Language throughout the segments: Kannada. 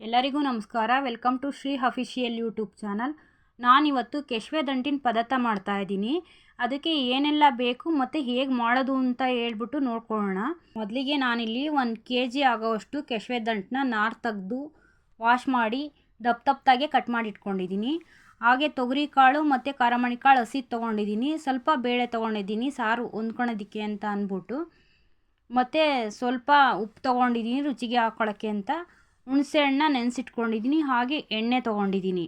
ಎಲ್ಲರಿಗೂ ನಮಸ್ಕಾರ. Welcome to Shri official YouTube channel. ನಾನಿವತ್ತು ಕೆಶ್ವೆ ದಂಟಿನ ಪದಾರ್ಥ ಮಾಡ್ತಾ ಇದ್ದೀನಿ. ಅದಕ್ಕೆ ಏನೆಲ್ಲ ಬೇಕು ಮತ್ತು ಹೇಗೆ ಮಾಡೋದು ಅಂತ ಹೇಳ್ಬಿಟ್ಟು ನೋಡ್ಕೊಳ್ಳೋಣ. ಮೊದಲಿಗೆ ನಾನಿಲ್ಲಿ ಒಂದು ಕೆ ಜಿ ಆಗೋವಷ್ಟು ಕೆಶ್ವೆ ದಂಟನ್ನ ನಾರು ತೆಗೆದು ವಾಶ್ ಮಾಡಿ ದಪ್ಪ ದಪ್ಪದಾಗೆ ಕಟ್ ಮಾಡಿ ಇಟ್ಕೊಂಡಿದ್ದೀನಿ. ಹಾಗೆ ತೊಗರಿ ಕಾಳು ಮತ್ತು ಖಾರಮಣಿ ಕಾಳು ಹಸಿ ತೊಗೊಂಡಿದ್ದೀನಿ. ಸ್ವಲ್ಪ ಬೇಳೆ ತೊಗೊಂಡಿದ್ದೀನಿ, ಸಾರು ಹೊಂದ್ಕೊಳೋದಿಕ್ಕೆ ಅಂತ ಅಂದ್ಬಿಟ್ಟು. ಮತ್ತು ಸ್ವಲ್ಪ ಉಪ್ಪು ತೊಗೊಂಡಿದ್ದೀನಿ ರುಚಿಗೆ ಹಾಕ್ಕೊಳ್ಳೋಕ್ಕೆ ಅಂತ. ಹುಣಸೆ ಹಣ್ಣ ನೆನೆಸಿಟ್ಕೊಂಡಿದ್ದೀನಿ ಹಾಗೆ ಎಣ್ಣೆ ತೊಗೊಂಡಿದ್ದೀನಿ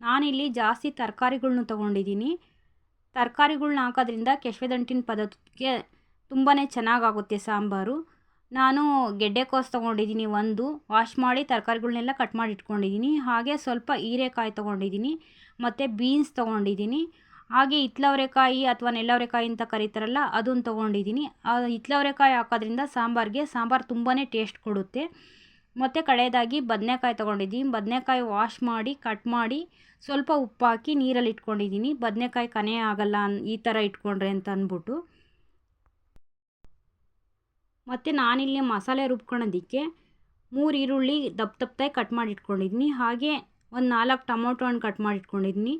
ನಾನಿಲ್ಲಿ ಜಾಸ್ತಿ ತರಕಾರಿಗಳನ್ನ ತೊಗೊಂಡಿದ್ದೀನಿ ತರಕಾರಿಗಳ್ನ ಹಾಕೋದ್ರಿಂದ ಕೆಶವೆದಂಟಿನ ಪದಕ್ಕೆ ತುಂಬಾ ಚೆನ್ನಾಗಾಗುತ್ತೆ ಸಾಂಬಾರು. ನಾನು ಗೆಡ್ಡೆಕೋಸು ತೊಗೊಂಡಿದ್ದೀನಿ ಒಂದು, ವಾಶ್ ಮಾಡಿ ತರಕಾರಿಗಳ್ನೆಲ್ಲ ಕಟ್ ಮಾಡಿ ಇಟ್ಕೊಂಡಿದ್ದೀನಿ ಹಾಗೆ ಸ್ವಲ್ಪ ಹೀರೆಕಾಯಿ ತೊಗೊಂಡಿದ್ದೀನಿ ಮತ್ತು ಬೀನ್ಸ್ ತೊಗೊಂಡಿದ್ದೀನಿ ಹಾಗೆ ಹಿತ್ಲವರೆಕಾಯಿ ಅಥವಾ ನೆಲ್ಲವರೆಕಾಯಿ ಅಂತ ಕರೀತಾರಲ್ಲ, ಅದನ್ನು ತೊಗೊಂಡಿದ್ದೀನಿ. ಹಿತ್ಲವರೆಕಾಯಿ ಹಾಕೋದ್ರಿಂದ ಸಾಂಬಾರಿಗೆ ಸಾಂಬಾರು ತುಂಬಾ ಟೇಸ್ಟ್ ಕೊಡುತ್ತೆ. ಮತ್ತು ಕಡೆಯದಾಗಿ ಬದನೆಕಾಯಿ ತೊಗೊಂಡಿದ್ದೀನಿ. ಬದನೆಕಾಯಿ ವಾಶ್ ಮಾಡಿ, ಕಟ್ ಮಾಡಿ ಸ್ವಲ್ಪ ಉಪ್ಪು ಹಾಕಿ ನೀರಲ್ಲಿ ಇಟ್ಕೊಂಡಿದ್ದೀನಿ. ಬದನೆಕಾಯಿ ಕನೆ ಆಗಲ್ಲ ಈ ಥರ ಇಟ್ಕೊಂಡ್ರೆ ಅಂತ ಅಂದ್ಬಿಟ್ಟು. ಮತ್ತು ನಾನಿಲ್ಲಿ ಮಸಾಲೆ ರುಬ್ಕೊಳೋದಕ್ಕೆ ಮೂರು ಈರುಳ್ಳಿ ದಪ್ಪ ದಪ್ಪದಾಗಿ ಕಟ್ ಮಾಡಿ ಇಟ್ಕೊಂಡಿದ್ದೀನಿ. ಹಾಗೆ ಒಂದು ನಾಲ್ಕು ಟೊಮೊಟೊ ಹಣ್ಣು ಕಟ್ ಮಾಡಿ ಇಟ್ಕೊಂಡಿದ್ದೀನಿ.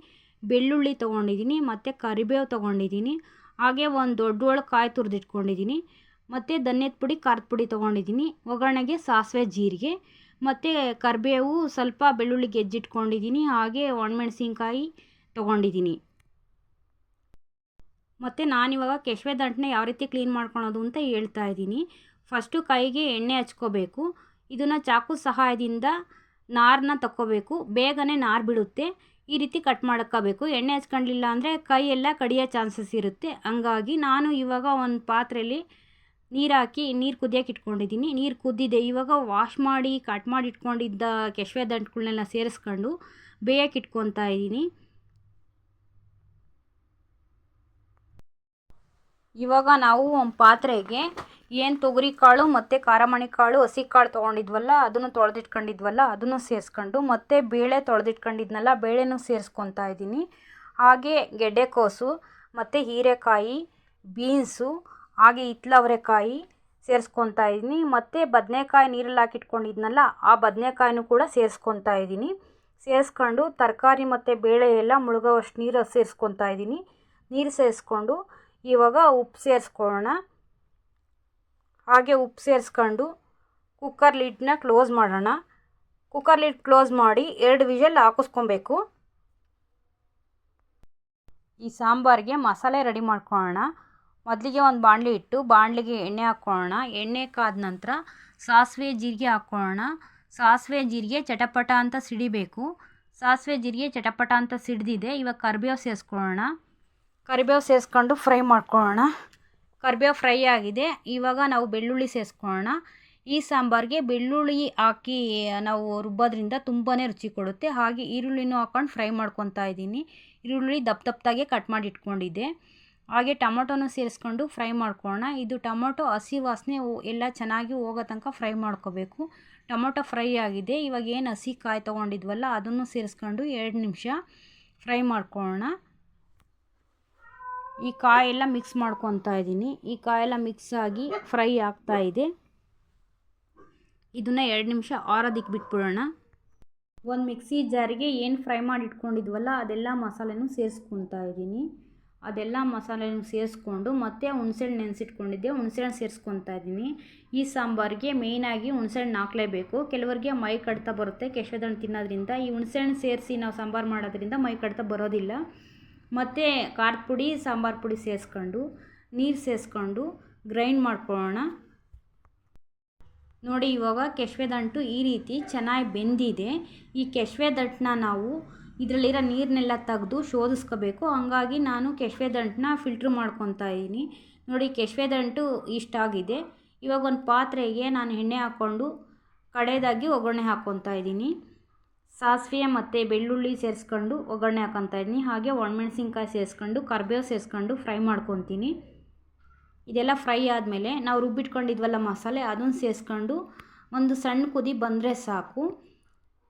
ಬೆಳ್ಳುಳ್ಳಿ ತೊಗೊಂಡಿದ್ದೀನಿ, ಮತ್ತು ಕರಿಬೇವು ತೊಗೊಂಡಿದ್ದೀನಿ, ಹಾಗೆ ಒಂದು ದೊಡ್ಡ ಕಾಯಿ ತುರಿದಿಟ್ಕೊಂಡಿದ್ದೀನಿ, ಮತ್ತು ಧನ್ಯದ ಪುಡಿ, ಖಾರದ ಪುಡಿ ತೊಗೊಂಡಿದ್ದೀನಿ, ಒಗ್ಗರಣೆಗೆ ಸಾಸಿವೆ, ಜೀರಿಗೆ, ಮತ್ತು ಕರಿಬೇವು ಸ್ವಲ್ಪ ಬೆಳ್ಳುಳ್ಳಿ ಗೆಜ್ಜಿಟ್ಕೊಂಡಿದ್ದೀನಿ ಹಾಗೆ ಒಣಮೆಣಸಿನ್ಕಾಯಿ ತೊಗೊಂಡಿದ್ದೀನಿ. ಮತ್ತು ನಾನಿವಾಗ ಕೆಶವೆ ದಂಟನ್ನ ಯಾವ ರೀತಿ ಕ್ಲೀನ್ ಮಾಡ್ಕೊಳೋದು ಅಂತ ಹೇಳ್ತಾ ಇದ್ದೀನಿ. ಫಸ್ಟು ಕೈಗೆ ಎಣ್ಣೆ ಹಚ್ಕೋಬೇಕು, ಇದನ್ನು ಚಾಕು ಸಹಾಯದಿಂದ ನಾರನ್ನ ತಕ್ಕೋಬೇಕು, ಬೇಗನೆ ನಾರು ಬಿಡುತ್ತೆ ಈ ರೀತಿ ಕಟ್ ಮಾಡ್ಕೋಬೇಕು. ಎಣ್ಣೆ ಹಚ್ಕೊಂಡಿಲ್ಲ ಅಂದರೆ ಕೈಯೆಲ್ಲ ಕಡಿಯೋ ಚಾನ್ಸಸ್ ಇರುತ್ತೆ. ಹಂಗಾಗಿ ನಾನು ಇವಾಗ ಒಂದು ಪಾತ್ರೆಯಲ್ಲಿ ನೀರು ಹಾಕಿ, ನೀರು ಕುದಿಯೋಕೆ ಇಟ್ಕೊಂಡಿದ್ದೀನಿ. ನೀರು ಕುದ್ದಿದೆ. ಇವಾಗ ವಾಶ್ ಮಾಡಿ ಕಟ್ ಮಾಡಿ ಇಟ್ಕೊಂಡಿದ್ದ ಕೆಶವೆ ದಂಟುಗಳನ್ನೆಲ್ಲ ಸೇರಿಸ್ಕೊಂಡು ಬೇಯಕ್ಕೆ ಇಟ್ಕೊತಾ ಇದ್ದೀನಿ. ಇವಾಗ ನಾವು ಒಂದು ಪಾತ್ರೆಗೆ ಏನು ತೊಗರಿ ಕಾಳು ಮತ್ತು ಖಾರಮಣಿ ಕಾಳು, ಹಸಿ ಕಾಳು ತೊಗೊಂಡಿದ್ವಲ್ಲ, ಅದನ್ನು ತೊಳೆದಿಟ್ಕೊಂಡಿದ್ವಲ್ಲ, ಅದನ್ನು ಸೇರಿಸ್ಕೊಂಡು ಮತ್ತು ಬೇಳೆ ತೊಳೆದಿಟ್ಕೊಂಡಿದ್ನಲ್ಲ, ಬೇಳೆನೂ ಸೇರಿಸ್ಕೊತಾ ಇದ್ದೀನಿ. ಹಾಗೆ ಗೆಡ್ಡೆಕೋಸು, ಮತ್ತು ಹೀರೆಕಾಯಿ, ಬೀನ್ಸು, ಹಾಗೆ ಹಿತ್ಲವರೆಕಾಯಿ ಸೇರಿಸ್ಕೊತಾ ಇದ್ದೀನಿ. ಮತ್ತು ಬದನೆಕಾಯಿ ನೀರಲ್ಲಿ ಹಾಕಿಟ್ಕೊಂಡಿದ್ನಲ್ಲ, ಆ ಬದನೆಕಾಯಿನೂ ಕೂಡ ಸೇರಿಸ್ಕೊತಾ ಇದ್ದೀನಿ. ಸೇರಿಸ್ಕೊಂಡು ತರಕಾರಿ ಮತ್ತು ಬೇಳೆ ಎಲ್ಲ ಮುಳುಗೋವಷ್ಟು ನೀರು ಸೇರಿಸ್ಕೊತಾ ಇದ್ದೀನಿ. ನೀರು ಸೇರಿಸ್ಕೊಂಡು ಇವಾಗ ಉಪ್ಪು ಸೇರಿಸ್ಕೊಳ್ಳೋಣ. ಹಾಗೆ ಉಪ್ಪು ಸೇರಿಸ್ಕೊಂಡು ಕುಕ್ಕರ್ ಲಿಡ್ನ ಕ್ಲೋಸ್ ಮಾಡೋಣ. ಕುಕ್ಕರ್ ಲಿಡ್ ಕ್ಲೋಸ್ ಮಾಡಿ ಎರಡು ವಿಷಲ್ ಹಾಕಿಸ್ಕೊಬೇಕು. ಈ ಸಾಂಬಾರಿಗೆ ಮಸಾಲೆ ರೆಡಿ ಮಾಡ್ಕೊಳ್ಳೋಣ. ಮೊದಲಿಗೆ ಒಂದು ಬಾಣಲಿ ಇಟ್ಟು ಬಾಣಲಿಗೆ ಎಣ್ಣೆ ಹಾಕ್ಕೊಳ್ಳೋಣ. ಎಣ್ಣೆ ಕಾದ ನಂತರ ಸಾಸಿವೆ, ಜೀರಿಗೆ ಹಾಕ್ಕೊಳ್ಳೋಣ. ಸಾಸಿವೆ, ಜೀರಿಗೆ ಚಟಪಟ ಅಂತ ಸಿಡಿಬೇಕು. ಸಾಸಿವೆ, ಜೀರಿಗೆ ಚಟಪಟ ಅಂತ ಸಿಡಿದಿದೆ. ಇವಾಗ ಕರಿಬೇವು ಸೇರಿಸ್ಕೊಳ್ಳೋಣ. ಕರಿಬೇವು ಸೇರಿಸ್ಕೊಂಡು ಫ್ರೈ ಮಾಡ್ಕೊಳ್ಳೋಣ. ಕರಿಬೇವು ಫ್ರೈ ಆಗಿದೆ. ಇವಾಗ ನಾವು ಬೆಳ್ಳುಳ್ಳಿ ಸೇರಿಸ್ಕೊಳ್ಳೋಣ ಈ ಸಾಂಬಾರಿಗೆ ಬೆಳ್ಳುಳ್ಳಿ ಹಾಕಿ ನಾವು ರುಬ್ಬೋದ್ರಿಂದ ತುಂಬಾ ರುಚಿ ಕೊಡುತ್ತೆ. ಹಾಗೆ ಈರುಳ್ಳಿನೂ ಹಾಕ್ಕೊಂಡು ಫ್ರೈ ಮಾಡ್ಕೊತಾ ಇದ್ದೀನಿ. ಈರುಳ್ಳಿ ದಪ್ಪ ದಪ್ಪದಾಗೆ ಕಟ್ ಮಾಡಿ ಇಟ್ಕೊಂಡಿದ್ದೆ. ಹಾಗೆ ಟೊಮೊಟೊನೂ ಸೇರಿಸ್ಕೊಂಡು ಫ್ರೈ ಮಾಡ್ಕೊಳ್ಳೋಣ ಇದು ಟೊಮೊಟೊ ಹಸಿ ವಾಸನೆ ಎಲ್ಲ ಚೆನ್ನಾಗಿ ಹೋಗೋ ತನಕ ಫ್ರೈ ಮಾಡ್ಕೋಬೇಕು. ಟೊಮೊಟೊ ಫ್ರೈ ಆಗಿದೆ. ಇವಾಗ ಏನು ಹಸಿ ಕಾಯಿ ತೊಗೊಂಡಿದ್ವಲ್ಲ, ಅದನ್ನು ಸೇರಿಸ್ಕೊಂಡು ಎರಡು ನಿಮಿಷ ಫ್ರೈ ಮಾಡ್ಕೊಳ್ಳೋಣ ಈ ಕಾಯೆಲ್ಲ ಮಿಕ್ಸ್ ಮಾಡ್ಕೊತಾ ಇದ್ದೀನಿ. ಈ ಕಾಯೆಲ್ಲ ಮಿಕ್ಸ್ ಆಗಿ ಫ್ರೈ ಆಗ್ತಾ ಇದೆ. ಇದನ್ನು ಎರಡು ನಿಮಿಷ ಆರೋದಿಕ್ಕೆ ಬಿಟ್ಬಿಡೋಣ. ಒಂದು ಮಿಕ್ಸಿ ಜಾರಿಗೆ ಏನು ಫ್ರೈ ಮಾಡಿ ಇಟ್ಕೊಂಡಿದ್ವಲ್ಲ, ಅದೆಲ್ಲ ಮಸಾಲೆನೂ ಸೇರಿಸ್ಕೊತಾ ಇದ್ದೀನಿ. ಅದೆಲ್ಲ ಮಸಾಲೆನೂ ಸೇರಿಸ್ಕೊಂಡು ಮತ್ತೆ ಹುಣ್ಸೆಹಣ್ಣು ನೆನೆಸಿಟ್ಕೊಂಡಿದ್ದೆ, ಹುಣ್ಸೆಹಣ್ಣು ಸೇರಿಸ್ಕೊತಾ ಇದ್ದೀನಿ. ಈ ಸಾಂಬಾರಿಗೆ ಮೇಯ್ನಾಗಿ ಹುಣ್ಸೆಹಣ್ಣು ಹಾಕಲೇಬೇಕು ಕೆಲವರಿಗೆ ಮೈ ಕಡ್ತಾ ಬರುತ್ತೆ ಕೆಶದಣ್ಣು ತಿನ್ನೋದ್ರಿಂದ. ಈ ಹುಣ್ಸೆಹಣ್ಣು ಸೇರಿಸಿ ನಾವು ಸಾಂಬಾರು ಮಾಡೋದ್ರಿಂದ ಮೈ ಕಡ್ತಾ ಬರೋದಿಲ್ಲ. ಮತ್ತು ಖಾರದ ಪುಡಿ, ಸಾಂಬಾರು ಪುಡಿ ಸೇರಿಸ್ಕೊಂಡು ನೀರು ಸೇರಿಸ್ಕೊಂಡು ಗ್ರೈಂಡ್ ಮಾಡ್ಕೊಳ್ಳೋಣ. ನೋಡಿ ಇವಾಗ ಕೆಶ್ವೆದಂಟು ಈ ರೀತಿ ಚೆನ್ನಾಗಿ ಬೆಂದಿದೆ. ಈ ಕೆಶ್ವೆದಂಟನ್ನ ನಾವು ಇದರಲ್ಲಿರೋ ನೀರನ್ನೆಲ್ಲ ತೆಗೆದು ಶೋಧಿಸ್ಕೋಬೇಕು. ಹಂಗಾಗಿ ನಾನು ಕೆಶ್ವೆದಂಟನ್ನ ಫಿಲ್ಟ್ರ್ ಮಾಡ್ಕೊತಾ ಇದ್ದೀನಿ. ನೋಡಿ ಕೆಶ್ವೆದಂಟು ಇಷ್ಟಾಗಿದೆ ಇವಾಗ ಒಂದು ಪಾತ್ರೆಗೆ ನಾನು ಎಣ್ಣೆ ಹಾಕ್ಕೊಂಡು ಕಡೆಯದಾಗಿ ಒಗ್ಗರಣೆ ಹಾಕ್ಕೊತಾ ಇದ್ದೀನಿ. ಸಾಸಿವೆ ಮತ್ತು ಬೆಳ್ಳುಳ್ಳಿ ಸೇರಿಸ್ಕೊಂಡು ಒಗ್ಗರಣೆ ಹಾಕೊತಾ ಇದ್ದೀನಿ. ಹಾಗೆ ಒಣಮೆಣಸಿನ್ಕಾಯಿ ಸೇರಿಸ್ಕೊಂಡು, ಕರ್ಬೇವು ಸೇರಿಸ್ಕೊಂಡು ಫ್ರೈ ಮಾಡ್ಕೊತೀನಿ. ಇದೆಲ್ಲ ಫ್ರೈ ಆದಮೇಲೆ ನಾವು ರುಬ್ಬಿಟ್ಕೊಂಡಿದ್ವಲ್ಲ ಮಸಾಲೆ, ಅದನ್ನು ಸೇರಿಸ್ಕೊಂಡು ಒಂದು ಸಣ್ಣ ಕುದಿ ಬಂದರೆ ಸಾಕು.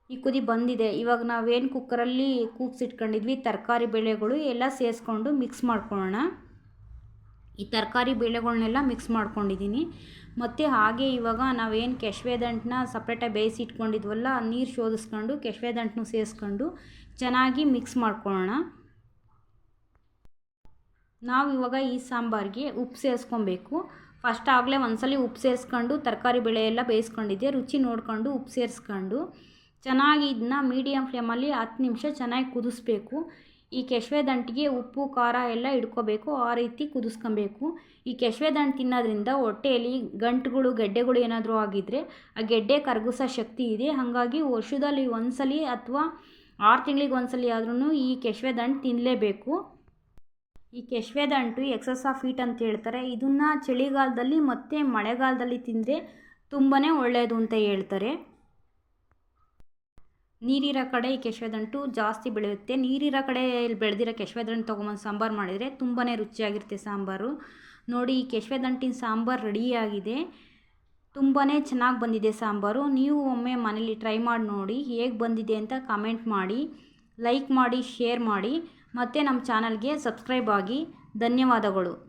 ಈ ಕುದಿ ಬಂದಿದೆ. ಇವಾಗ ನಾವೇನು ಕುಕ್ಕರಲ್ಲಿ ಕೂಗ್ಸಿಟ್ಕೊಂಡಿದ್ವಿ, ತರಕಾರಿ ಬೆಳೆಗಳು ಎಲ್ಲ ಸೇರಿಸ್ಕೊಂಡು ಮಿಕ್ಸ್ ಮಾಡ್ಕೊಳ್ಳೋಣ. ಈ ತರಕಾರಿ ಬೇಳೆಗಳನ್ನೆಲ್ಲ ಮಿಕ್ಸ್ ಮಾಡ್ಕೊಂಡಿದ್ದೀನಿ. ಮತ್ತು ಹಾಗೆ ಇವಾಗ ನಾವೇನು ಕೆಶ್ವೆ ದಂಟನ್ನ ಸಪ್ರೇಟಾಗಿ ಬೇಯಿಸಿ ಇಟ್ಕೊಂಡಿದ್ವಲ್ಲ, ನೀರು ಶೋಧಿಸ್ಕೊಂಡು ಕೆಶ್ವೆ ದಂಟನ್ನು ಸೇರಿಸ್ಕೊಂಡು ಚೆನ್ನಾಗಿ ಮಿಕ್ಸ್ ಮಾಡ್ಕೊಳ್ಳೋಣ. ನಾವು ಇವಾಗ ಈ ಸಾಂಬಾರಿಗೆ ಉಪ್ಪು ಸೇರಿಸ್ಕೊಬೇಕು. ಫಸ್ಟ್ ಆಗಲೇ ಒಂದ್ಸಲ ಉಪ್ಪು ಸೇರಿಸ್ಕೊಂಡು ತರಕಾರಿ ಬೇಳೆ ಎಲ್ಲ ಬೇಯಿಸ್ಕೊಂಡಿದ್ದೆ. ರುಚಿ ನೋಡ್ಕೊಂಡು ಉಪ್ಪು ಸೇರಿಸ್ಕೊಂಡು ಚೆನ್ನಾಗಿ ಇದನ್ನ ಮೀಡಿಯಮ್ ಫ್ಲೇಮಲ್ಲಿ ಹತ್ತು ನಿಮಿಷ ಚೆನ್ನಾಗಿ ಕುದಿಸ್ಬೇಕು. ಈ ಕೆಶ್ವೆ ದಂಟಿಗೆ ಉಪ್ಪು, ಖಾರ ಎಲ್ಲ ಇಟ್ಕೋಬೇಕು ಆ ರೀತಿ ಕುದಿಸ್ಕೊಬೇಕು. ಈ ಕೆಶ್ವೆ ದಂಟು ತಿನ್ನೋದ್ರಿಂದ ಹೊಟ್ಟೆಯಲ್ಲಿ ಗಂಟುಗಳು, ಗೆಡ್ಡೆಗಳು ಏನಾದರೂ ಆಗಿದ್ದರೆ ಆ ಗೆಡ್ಡೆ ಕರಗಿಸೋ ಶಕ್ತಿ ಇದೆ. ಹಾಗಾಗಿ ವರ್ಷದಲ್ಲಿ ಒಂದ್ಸಲಿ ಅಥವಾ ಆರು ತಿಂಗಳಿಗೆ ಒಂದ್ಸಲಿ ಆದ್ರೂ ಈ ಕೆಶ್ವೆ ದಂಟು ತಿನ್ನಲೇಬೇಕು ಈ ಕೆಶ್ವೆ ದಂಟು ಎಕ್ಸಸ್ ಆಫ್ ಹೀಟ್ ಅಂತ ಹೇಳ್ತಾರೆ. ಇದನ್ನು ಚಳಿಗಾಲದಲ್ಲಿ ಮತ್ತು ಮಳೆಗಾಲದಲ್ಲಿ ತಿಂದರೆ ತುಂಬಾ ಒಳ್ಳೆಯದು ಅಂತ ಹೇಳ್ತಾರೆ. ನೀರಿರೋ ಕಡೆ ಈ ಕೆಶ್ವೆದಂಟು ಜಾಸ್ತಿ ಬೆಳೆಯುತ್ತೆ. ನೀರಿರೋ ಕಡೆ ಇಲ್ಲಿ ಬೆಳೆದಿರೋ ಕೆಶ್ವೆದಂಟು ತೊಗೊಂಬಂದು ಸಾಂಬಾರು ಮಾಡಿದರೆ ತುಂಬಾ ರುಚಿಯಾಗಿರುತ್ತೆ ಸಾಂಬಾರು. ನೋಡಿ, ಈ ಕೆಶ್ವೆದಂಟಿನ ಸಾಂಬಾರು ರೆಡಿಯಾಗಿದೆ. ತುಂಬಾ ಚೆನ್ನಾಗಿ ಬಂದಿದೆ ಸಾಂಬಾರು. ನೀವು ಒಮ್ಮೆ ಮನೇಲಿ ಟ್ರೈ ಮಾಡಿ ನೋಡಿ ಹೇಗೆ ಬಂದಿದೆ ಅಂತ ಕಮೆಂಟ್ ಮಾಡಿ, ಲೈಕ್ ಮಾಡಿ, ಶೇರ್ ಮಾಡಿ. ಮತ್ತು ನಮ್ಮ ಚಾನಲ್ಗೆ ಸಬ್ಸ್ಕ್ರೈಬ್ ಆಗಿ. ಧನ್ಯವಾದಗಳು.